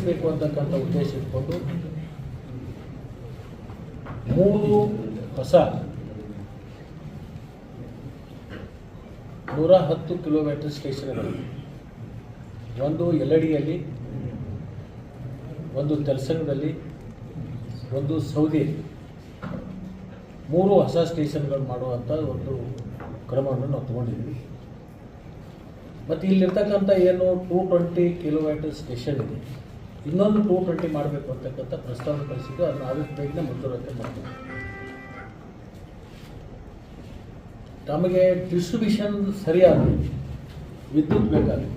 ನಿಗ್ರಹಿಸಬೇಕು ಅಂತಕ್ಕಂಥ ಉದ್ದೇಶ ಇಟ್ಕೊಂಡು ಮೂರು ಹೊಸ ನೂರ ಹತ್ತು ಕಿಲೋಮೀಟರ್ ಸ್ಟೇಷನ್ಗಳು. ಒಂದು ಎಲ್ಲಡಿಯಲ್ಲಿ, ಒಂದು ತೆಲಸಂಗದಲ್ಲಿ ಒಂದು ಸೌದಿಯಲ್ಲಿ. ಮೂರು ಹೊಸ ಸ್ಟೇಷನ್ಗಳು ಮಾಡುವಂಥ ಒಂದು ಕ್ರಮವನ್ನು ನಾವು ತೊಗೊಂಡಿದ್ವಿ ಮತ್ತು ಇಲ್ಲಿರ್ತಕ್ಕಂಥ ಏನು ಟೂ ಟ್ವೆಂಟಿ ಕಿಲೋಮೀಟರ್ ಸ್ಟೇಷನ್ ಇದೆ. ಇನ್ನೊಂದು ಟೂ ಟ್ವೆಂಟಿ ಮಾಡಬೇಕು ಅಂತಕ್ಕಂಥ ಪ್ರಸ್ತಾವನೆ ಕಳಿಸಿದ್ದು ಅದನ್ನು ಆದಷ್ಟು ಬೇಗನೆ ಮುಂದುವರಿಕೆ ಮಾಡ್ತೀವಿ. ನಮಗೆ ಡಿಸ್ಟ್ರಿಬ್ಯೂಷನ್ ಸರಿಯಾಗಿ ವಿದ್ಯುತ್ ಬೇಕಾಗಿದೆ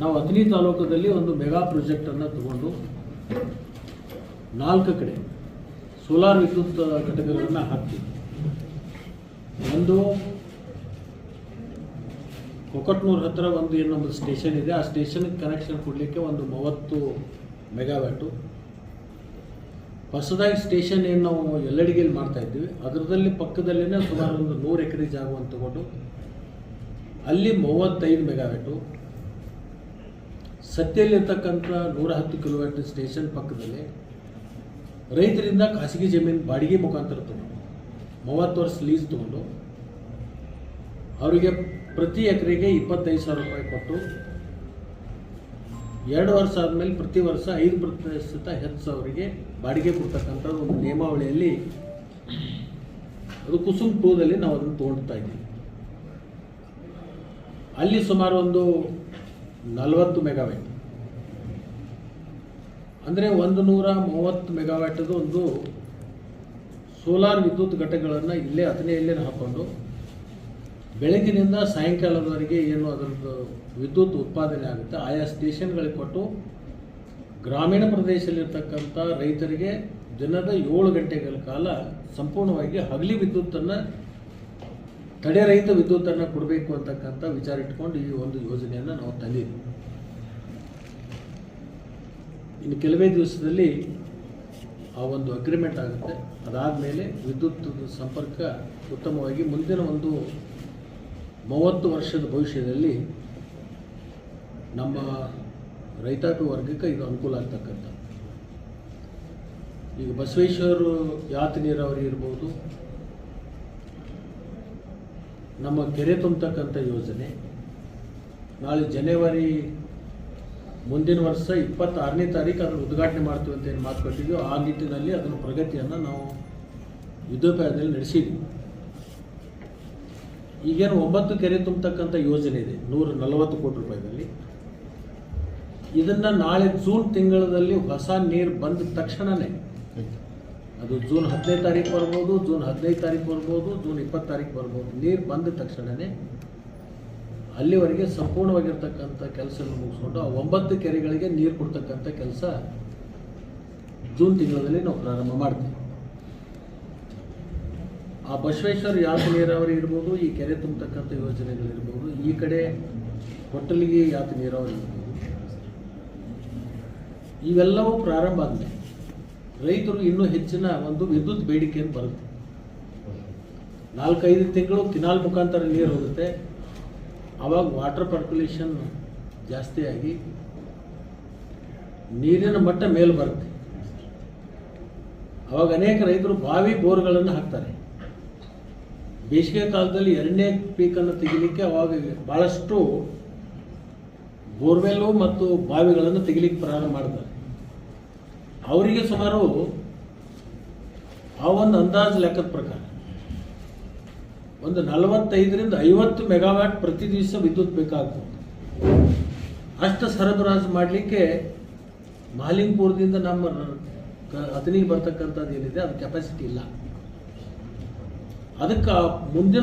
ನಾವು ಅಥಣಿ ತಾಲೂಕದಲ್ಲಿ ಒಂದು ಮೆಗಾ ಪ್ರಾಜೆಕ್ಟನ್ನು ತಗೊಂಡು ನಾಲ್ಕು ಕಡೆ ಸೋಲಾರ್ ವಿದ್ಯುತ್ ಘಟಕಗಳನ್ನು ಹಾಕ್ತೀವಿ. ಒಂದು ಕೊಕಟ್ನೂರ್ ಹತ್ರ ಒಂದು ಏನು ನಮ್ಮದು ಸ್ಟೇಷನ್ ಇದೆ. ಆ ಸ್ಟೇಷನ್ಗೆ ಕನೆಕ್ಷನ್ ಕೊಡಲಿಕ್ಕೆ ಒಂದು ಮೂವತ್ತು ಮೆಗಾವ್ಯಾಟು ಹೊಸದಾಗಿ ಸ್ಟೇಷನ್ ಏನು ನಾವು ಎಲ್ಲಡಿಗೆಯಲ್ಲಿ ಮಾಡ್ತಾ ಇದ್ದೀವಿ. ಅದರದಲ್ಲಿ ಪಕ್ಕದಲ್ಲೇ ಸುಮಾರು ಒಂದು ನೂರು ಎಕರೆ ಜಾಗವನ್ನು ತಗೊಂಡು ಅಲ್ಲಿ ಮೂವತ್ತೈದು ಮೆಗಾವ್ಯಾಟು ಸತ್ಯಲ್ಲಿರ್ತಕ್ಕಂಥ ನೂರ ಹತ್ತು ಕಿಲೋಮೀಟರ್ ಸ್ಟೇಷನ್ ಪಕ್ಕದಲ್ಲಿ ರೈತರಿಂದ ಖಾಸಗಿ ಜಮೀನು ಬಾಡಿಗೆ ಮುಖಾಂತರ ತಗೊಂಡು ಮೂವತ್ತು ವರ್ಷ ಲೀಸ್ ತಗೊಂಡು ಅವರಿಗೆ ಪ್ರತಿ ಎಕರೆಗೆ ಇಪ್ಪತ್ತೈದು ಸಾವಿರ ರೂಪಾಯಿ ಕೊಟ್ಟು ಎರಡು ವರ್ಷ ಆದಮೇಲೆ ಪ್ರತಿ ವರ್ಷ ಐದು ಪ್ರತಿಶತ ಹೆಚ್ಚು ಸಾವಿರಿಗೆ ಬಾಡಿಗೆ ಕೊಡ್ತಕ್ಕಂಥ ಒಂದು ನಿಯಮಾವಳಿಯಲ್ಲಿ ಅದು ಕುಸುಮ್ ಟೂದಲ್ಲಿ ನಾವು ಅದನ್ನು ತೊಗೊಳ್ತಾ ಇದ್ದೀವಿ. ಅಲ್ಲಿ ಸುಮಾರು ಒಂದು ನಲವತ್ತು ಮೆಗಾವ್ಯಾಟ್. ಅಂದರೆ ಒಂದು ನೂರ ಮೂವತ್ತು ಮೆಗಾವ್ಯಾಟದು ಒಂದು ಸೋಲಾರ್ ವಿದ್ಯುತ್ ಘಟಕಗಳನ್ನು ಇಲ್ಲೇ ಹತ್ತನೆಯಲ್ಲೇ ಹಾಕ್ಕೊಂಡು ಬೆಳಗಿನಿಂದ ಸಾಯಂಕಾಲದವರೆಗೆ ಏನು ಅದರದ್ದು ವಿದ್ಯುತ್ ಉತ್ಪಾದನೆ ಆಗುತ್ತೆ, ಆಯಾ ಸ್ಟೇಷನ್ಗಳಿಗೆ ಕೊಟ್ಟು ಗ್ರಾಮೀಣ ಪ್ರದೇಶದಲ್ಲಿರ್ತಕ್ಕಂಥ ರೈತರಿಗೆ ದಿನದ ಏಳು ಗಂಟೆಗಳ ಕಾಲ ಸಂಪೂರ್ಣವಾಗಿ ಹಗಲಿ ವಿದ್ಯುತ್ತನ್ನು ತಡೆರಹಿತ ವಿದ್ಯುತ್ತನ್ನು ಕೊಡಬೇಕು ಅಂತಕ್ಕಂಥ ವಿಚಾರ ಇಟ್ಕೊಂಡು ಈ ಒಂದು ಯೋಜನೆಯನ್ನು ನಾವು ತಂದಿದ್ದೀವಿ. ಇನ್ನು ಕೆಲವೇ ದಿವಸದಲ್ಲಿ ಆ ಒಂದು ಅಗ್ರಿಮೆಂಟ್ ಆಗುತ್ತೆ. ಅದಾದಮೇಲೆ ವಿದ್ಯುತ್ ಸಂಪರ್ಕ ಉತ್ತಮವಾಗಿ ಮುಂದಿನ ಒಂದು ಮೂವತ್ತು ವರ್ಷದ ಭವಿಷ್ಯದಲ್ಲಿ ನಮ್ಮ ರೈತಾಪಿ ವರ್ಗಕ್ಕೆ ಇದು ಅನುಕೂಲ ಆಗ್ತಕ್ಕಂಥ ಈಗ ಬಸವೇಶ್ವರ ಯಾತ ನೀರಾವರಿ ಇರ್ಬೋದು, ನಮ್ಮ ಕೆರೆ ತುಂಬತಕ್ಕಂಥ ಯೋಜನೆ, ನಾಳೆ ಜನವರಿ ಮುಂದಿನ ವರ್ಷ ಇಪ್ಪತ್ತಾರನೇ ತಾರೀಕು ಅದನ್ನು ಉದ್ಘಾಟನೆ ಮಾಡ್ತೀವಿ ಅಂತ ಏನು ಮಾತು ಕೊಟ್ಟಿದ್ವಿ, ಆ ನಿಟ್ಟಿನಲ್ಲಿ ಅದನ್ನು ಪ್ರಗತಿಯನ್ನು ನಾವು ಯುದ್ಧೋಪಾಯದಲ್ಲಿ ನಡೆಸಿದ್ವಿ. ಈಗೇನು ಒಂಬತ್ತು ಕೆರೆ ತುಂಬತಕ್ಕಂಥ ಯೋಜನೆ ಇದೆ, ನೂರ ನಲವತ್ತು ಕೋಟಿ ರೂಪಾಯಿದಲ್ಲಿ. ಇದನ್ನು ನಾಳೆ ಜೂನ್ ತಿಂಗಳಲ್ಲಿ ಹೊಸ ನೀರು ಬಂದ ತಕ್ಷಣವೇ ಅದು ಜೂನ್ ಹದಿನೈದು ತಾರೀಕು ಬರ್ಬೋದು, ಜೂನ್ ಹದಿನೈದು ತಾರೀಕು ಬರ್ಬೋದು, ಜೂನ್ ಇಪ್ಪತ್ತು ತಾರೀಕು ಬರ್ಬೋದು. ನೀರು ಬಂದ ತಕ್ಷಣವೇ ಅಲ್ಲಿವರೆಗೆ ಸಂಪೂರ್ಣವಾಗಿರ್ತಕ್ಕಂಥ ಕೆಲಸ ಮುಗಿಸ್ಕೊಂಡು ಆ ಒಂಬತ್ತು ಕೆರೆಗಳಿಗೆ ನೀರು ಕೊಡ್ತಕ್ಕಂಥ ಕೆಲಸ ಜೂನ್ ತಿಂಗಳಲ್ಲಿ ನಾವು ಪ್ರಾರಂಭ ಮಾಡ್ತೀವಿ. ಆ ಬಸವೇಶ್ವರ ಯಾತ ನೀರಾವರಿ ಇರ್ಬೋದು, ಈ ಕೆರೆ ತುಂಬತಕ್ಕಂಥ ಯೋಜನೆಗಳಿರ್ಬೋದು ಈ ಕಡೆ ಹೊಟ್ಟಲಿಗೆ ಯಾತ ನೀರಾವರಿ ಇರ್ಬೋದು? ಇವೆಲ್ಲವೂ ಪ್ರಾರಂಭ ಆದರೆ ರೈತರು ಇನ್ನೂ ಹೆಚ್ಚಿನ ಒಂದು ವಿದ್ಯುತ್ ಬೇಡಿಕೆಯನ್ನು ಬರುತ್ತೆ. ನಾಲ್ಕೈದು ತಿಂಗಳು ಕಿನಾಲ್ ಮುಖಾಂತರ ನೀರು ಹೋಗುತ್ತೆ. ಆವಾಗ ವಾಟರ್ ಪರ್ಕ್ಯುಲೇಷನ್ ಜಾಸ್ತಿಯಾಗಿ ನೀರಿನ ಮಟ್ಟ ಮೇಲೆ ಬರುತ್ತೆ. ಅವಾಗ ಅನೇಕ ರೈತರು ಬಾವಿ ಬೋರ್ಗಳನ್ನು ಹಾಕ್ತಾರೆ. ಬೇಸಿಗೆ ಕಾಲದಲ್ಲಿ ಎರಡನೇ ಪೀಕನ್ನು ತೆಗಿಲಿಕ್ಕೆ ಅವಾಗ ಭಾಳಷ್ಟು ಬೋರ್ವೆಲ್ಲು ಮತ್ತು ಬಾವಿಗಳನ್ನು ತೆಗಿಲಿಕ್ಕೆ ಪ್ರಾರಂಭ ಮಾಡ್ತಾರೆ. ಅವರಿಗೆ ಸುಮಾರು ಆ ಒಂದು ಅಂದಾಜು ಲೆಕ್ಕದ ಪ್ರಕಾರ ಒಂದು ನಲವತ್ತೈದರಿಂದ ಐವತ್ತು ಮೆಗಾವ್ಯಾಟ್ ಪ್ರತಿ ದಿವಸ ವಿದ್ಯುತ್ ಬೇಕಾಗ್ತದೆ. ಅಷ್ಟು ಸರಬರಾಜು ಮಾಡಲಿಕ್ಕೆ ಮಾಲಿಂಗ್ಪುರದಿಂದ ನಮ್ಮ ಅತನಿಗೆ ಬರ್ತಕ್ಕಂಥದ್ದು ಏನಿದೆ, ಅದು ಕೆಪಾಸಿಟಿ ಇಲ್ಲ. ಅದಕ್ಕೆ ಮುಂದಿನ